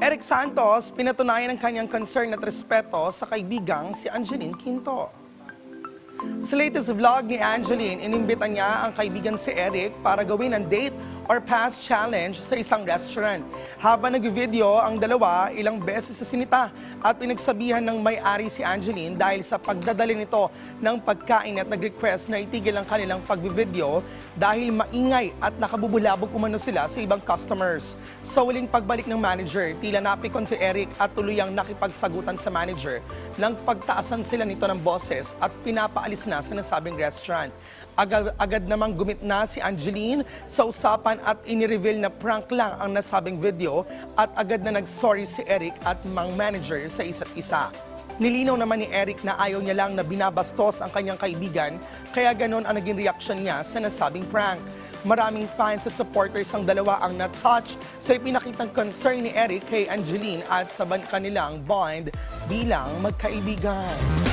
Eric Santos, pinatunayan ang kanyang concern at respeto sa kaibigang si Angeline Quinto. Sa latest vlog ni Angeline, inimbitan niya ang kaibigan si Eric para gawin ang date or pass challenge sa isang restaurant. Habang nag-video ang dalawa, ilang beses sa sinita at pinagsabihan ng may-ari si Angeline dahil sa pagdadali nito ng pagkain at nag-request na itigil ang kanilang pag-video dahil maingay at nakabubulabog umano sila sa ibang customers. Sa huling pagbalik ng manager, tila napikon si Eric at tuluyang nakipagsagutan sa manager nang pagtaasan sila nito ng boses at pinapaalis na sa nasabing restaurant. Agad, agad namang gumit na si Angeline sa usapan at inireveal na prank lang ang nasabing video at agad na nag-sorry si Eric at mang manager sa isa't isa. Nilinaw naman ni Eric na ayaw niya lang na binabastos ang kanyang kaibigan, kaya ganon ang naging reaksyon niya sa nasabing prank. Maraming fans at supporters ang dalawa ang na-touch sa ipinakitang concern ni Eric kay Angeline at sa kanilang bond bilang magkaibigan.